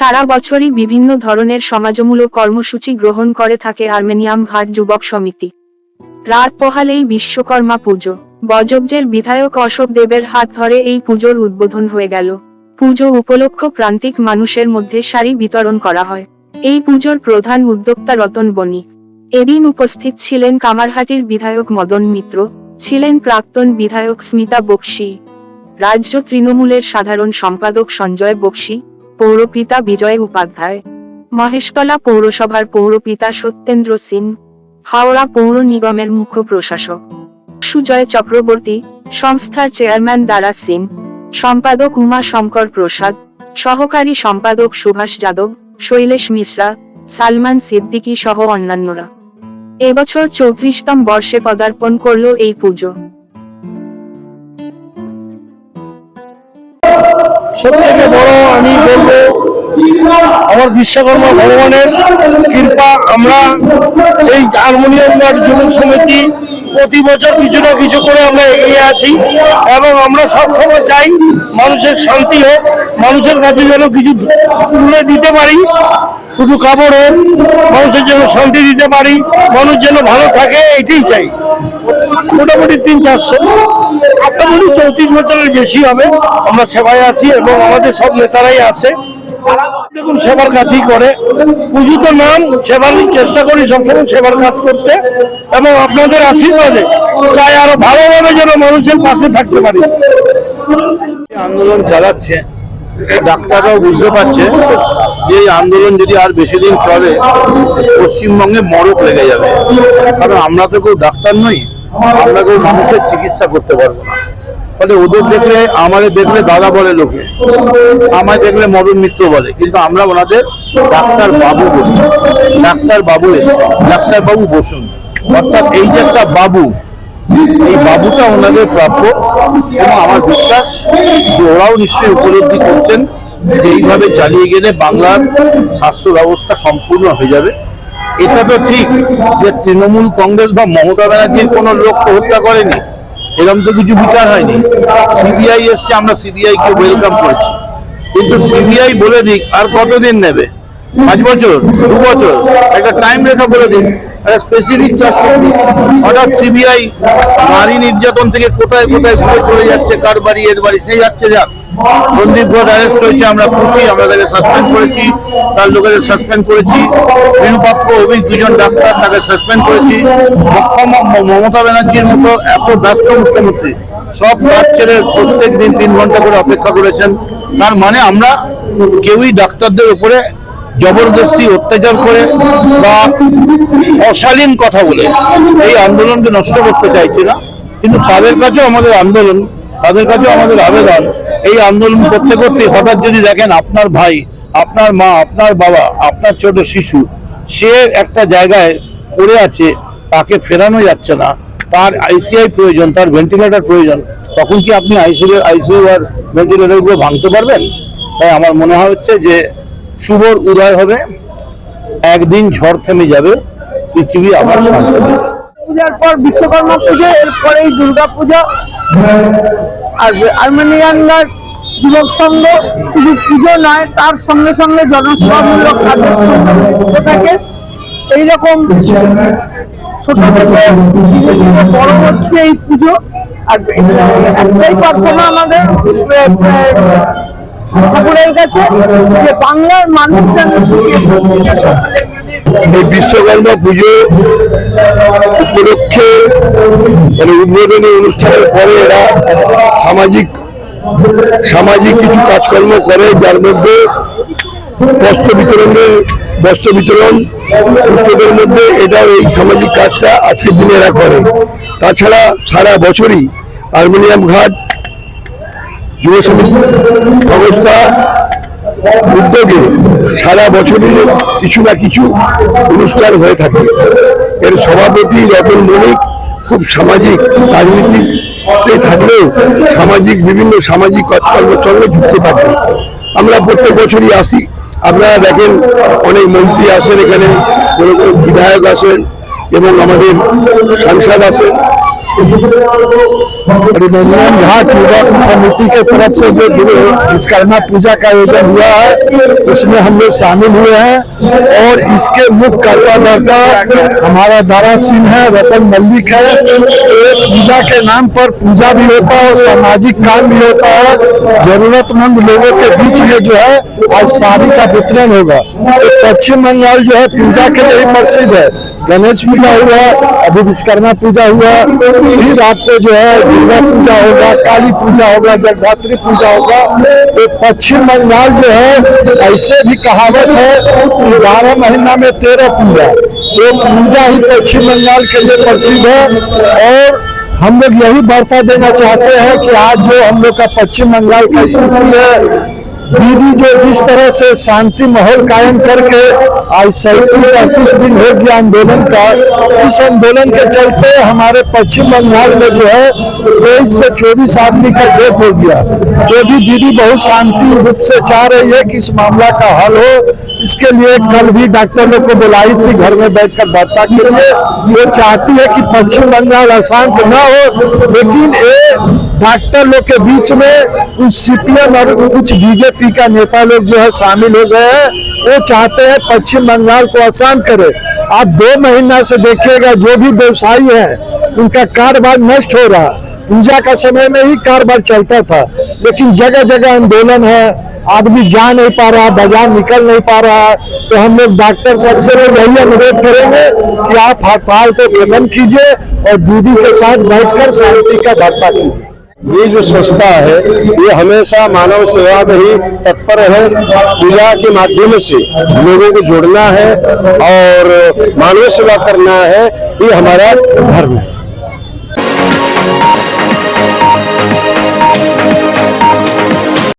সারা বছরই বিভিন্ন ধরনের সমাজমূলক কর্মসূচি গ্রহণ করে থাকে আর্মেনিয়াম ঘাট যুবক সমিতি। রাত পোহালেই বিশ্বকর্মা পুজো। বজবজের বিধায়ক অশোক দেবের হাত ধরে এই পুজোর উদ্বোধন হয়ে গেল। পুজো উপলক্ষ প্রান্তিক মানুষের মধ্যে শাড়ি বিতরণ করা হয়। এই পুজোর প্রধান উদ্যোক্তা রতন বণিক। এদিন উপস্থিত ছিলেন কামারহাটির বিধায়ক মদন মিত্র, ছিলেন প্রাক্তন বিধায়ক স্মিতা বক্সি, রাজ্য তৃণমূলের সাধারণ সম্পাদক সঞ্জয় বক্সি পৌরপিতা বিজয় উপাধ্যায়, মহেশতলা পৌরসভার পৌরপিতা সত্যেন্দ্র সিং, হাওড়া পৌর নিগমের মুখ্য প্রশাসক সুজয় চক্রবর্তী, সংস্থার চেয়ারম্যান দারা সিং, সম্পাদক উমা শঙ্কর প্রসাদ, সহকারী সম্পাদক সুভাষ যাদব, শৈলেশ মিশ্রা, সালমান সিদ্দিকী সহ অন্যান্যরা। এবছর চৌত্রিশতম বর্ষে পদার্পণ করল এই পুজো। সব থেকে বড় আমি বলব আমার বিশ্বকর্মা ভগবানের কৃপা। আমরা এই হারমোনিয়াম যুবক সমিতি প্রতি বছর কিছু না কিছু করে আমরা এগিয়ে আছি এবং আমরা সবসময় চাই মানুষের শান্তি হোক, মানুষের কাছে যেন কিছু তুলে দিতে পারি, শুধু কাপড় হোক, মানুষের জন্য শান্তি দিতে পারি, মানুষ যেন ভালো থাকে, এটাই চাই। মোটামুটি তিন চারশো। চৌত্রিশ বছরের বেশি হবে। আমরা সেবায় আছি এবং আমাদের সব নেতারাই আছে। দেখুন, সেবার কাজই করে। পুজো তো নাম, সেবার চেষ্টা করি সবসময় সেবার কাজ করতে এবং আপনাদের আশীর্বাদে চাই আরও ভালোভাবে যেন মানুষের পাশে থাকতে পারি। আন্দোলন চালাচ্ছে, ডাক্তাররাও বুঝতে পারছে যে এই আন্দোলন যদি আর বেশি দিন চলে, পশ্চিমবঙ্গে মরক লেগে যাবে। কারণ আমরা তো কেউ ডাক্তার নই। আমরা কেউ মানুষের চিকিৎসা করতে পারব না। ফলে ওদের দেখলে আমাদের দেখলে দাদা বলে লোকে আমায় দেখলে মদন মিত্র বলে কিন্তু আমরা ওনাদের ডাক্তার বাবু বলি। ডাক্তার বাবু এসছে ডাক্তার বাবু বসুন। অর্থাৎ এই যে একটা বাবু এই বাবুটা ওনাদের প্রাপ্য এবং আমার বিশ্বাস যে ওরাও নিশ্চয়ই উপলব্ধি করছেন যে এইভাবে চালিয়ে গেলে বাংলার স্বাস্থ্য ব্যবস্থা সম্পূর্ণ হয়ে যাবে। এটা তো ঠিক যে তৃণমূল কংগ্রেস বা মমতা ব্যানার্জির কোনো লোককে হত্যা করেনি। এরকম তো কিছু বিচার হয়নি। সিবিআই এসছে, আমরা সিবিআই কে ওয়েলকাম করেছি। কিন্তু সিবিআই বলে দিক, আর কতদিন নেবে? পাঁচ বছর? দু বছর? একটা টাইম রেখা বলে দিন একটা স্পেসিফিক হঠাৎ সিবিআই নারী নির্যাতন থেকে কোথায় কোথায় ঘুরে চলে যাচ্ছে, কার বাড়ি, এর বাড়ি, সেই যাচ্ছে যাক। সন্দীপ ঘোষ অ্যারেস্ট হয়েছে, আমরা খুশি, আমরা তাকে সাসপেন্ড করেছি, তার লোকেদের সাসপেন্ড করেছি। নিরপেক্ষ অভিক দুজন ডাক্তার তাকে সাসপেন্ড করেছি। মমতা ব্যানার্জির মতো এত ব্যস্ত মুখ্যমন্ত্রী। সব প্রত্যেক দিন তিন ঘণ্টা করে অপেক্ষা করেছেন। তার মানে আমরা কেউই ডাক্তারদের উপরে জবরদস্তি, অত্যাচার করে বা অশালীন কথা বলে এই আন্দোলনকে নষ্ট করতে চাইছি না। কিন্তু তাদের কাছেও আমাদের আন্দোলন, তাদের কাছেও আমাদের আবেদন। এই আন্দোলন করতে করতে হঠাৎ যদি দেখেন আপনার ভাই, আপনার মা, আপনার বাবা, আপনার ছোট শিশু, সে একটা জায়গায় পড়ে আছে, তাকে ফেরানো যাচ্ছে না, তার আইসিআই প্রয়োজন, তার ভেন্টিলেটর প্রয়োজন, তখন কি আপনি আইসিইউ আইসিইউ আর ভেন্টিলেটরগুলো ভাঙতে পারবেন? তাই আমার মনে হচ্ছে যে শুভর উদয় হবে, একদিন ঝড় থেমে যাবে, পৃথিবী আবার পূজার পর বিশ্বকর্মা পুজো, এরপরেই দুর্গা পূজা আর আর্মেনিয়ানরা গার্ড যুবক সংঘ শুধু পুজো নয়, তার সঙ্গে সঙ্গে জনসেবামূলক কাজের থাকে এইরকম ছোট ধীরে বড় হচ্ছে এই পুজো। আর একটাই প্রার্থনা আমাদের ঠাকুরের কাছে যে বাংলার মানুষ যেন বিশ্বকর্মা পুজো উপলক্ষে মানে উদ্বোধনী অনুষ্ঠানের পরে এরা সামাজিক সামাজিক কিছু কাজকর্ম করে, যার মধ্যে বস্ত্র বিতরণের বস্ত্র বিতরণ পুস্তকের মধ্যে এটা এই সামাজিক কাজটা আজকের দিনে এরা করে। তাছাড়া সারা বছরই হারমোনিয়াম ঘাট যুব সংস্থা উদ্যোগে সারা বছরই কিছু না কিছু অনুষ্ঠান হয়ে থাকে। এর সভাপতি রতন মণিক খুব সামাজিক রাজনীতিতে থাকলেও সামাজিক, বিভিন্ন সামাজিক কাজকর্মের সঙ্গে যুক্ত থাকে। আমরা প্রত্যেক বছরই আসি। আপনারা দেখেন, অনেক মন্ত্রী আসেন এখানে কোনো কোনো বিধায়ক আসেন এবং আমাদের সাংসদ আসেন। त्रिवेणियम घाट समिति के तरफ़ से जो विश्वकर्मा पूजा का आयोजन हुआ है, उसमें हम लोग शामिल हुए हैं और इसके मुख्य कर्ता हमारा दारा सिंह है, रतन मल्लिक है। पूजा के नाम पर पूजा भी होता है, सामाजिक काम भी होता है। जरूरतमंद लोगों के बीच में जो है, आज साड़ी का वितरण होगा। तो पश्चिम बंगाल जो है, पूजा के लिए प्रसिद्ध है। गणेश पूजा हुआ, अभी विश्वकर्मा पूजा हुआ फिर रात को जो है दुर्गा पूजा होगा, काली पूजा होगा, जगधात्री पूजा होगा। तो पश्चिम बंगाल जो है, ऐसे भी कहावत है कि बारह महीना में तेरह पूजा। तो पूजा ही पश्चिम बंगाल के लिए प्रसिद्ध है, और हम लोग यही वार्ता देना चाहते हैं कि आज जो हम लोग का पश्चिम बंगाल का स्थिति है दीदी जो जिस तरह से शांति माहौल कायम करके आज सैंतीस, अड़तीस दिन हो गया आंदोलन का, इस आंदोलन के चलते हमारे पश्चिम बंगाल में जो है तेईस से चौबीस आदमी का डेथ हो गया। जो भी दीदी बहुत शांति रूप से चाह रही है कि इस मामला का हल हो इसके लिए कल भी डॉक्टर लोग को बुलाई थी, घर में बैठकर वार्ता के लिए। वो चाहती है कि पश्चिम बंगाल अशांत न हो, लेकिन ये डॉक्टर लोग के बीच में कुछ सीपीएम और कुछ बीजेपी का नेता लोग जो है शामिल हो गए हैं। वो चाहते हैं पश्चिम बंगाल को आसान करे। आप दो महीना से देखिएगा, जो भी व्यवसायी है, उनका कारोबार नष्ट हो रहा पूजा का समय में ही कारोबार चलता था, लेकिन जगह जगह आंदोलन है, आदमी जा नहीं पा रहा, बाज़ार निकल नहीं पा रहा तो हम लोग डॉक्टर सबसे लोग यही अनुरोध करेंगे कि आप हड़ताल को खत्म कीजिए और दीदी के साथ बैठकर शांति का वार्ता कीजिए। ये जो संस्था है, ये हमेशा मानव सेवा में ही तत्पर है। पूजा के माध्यम से लोगों को जोड़ना है और मानव सेवा करना है, ये हमारा धर्म है।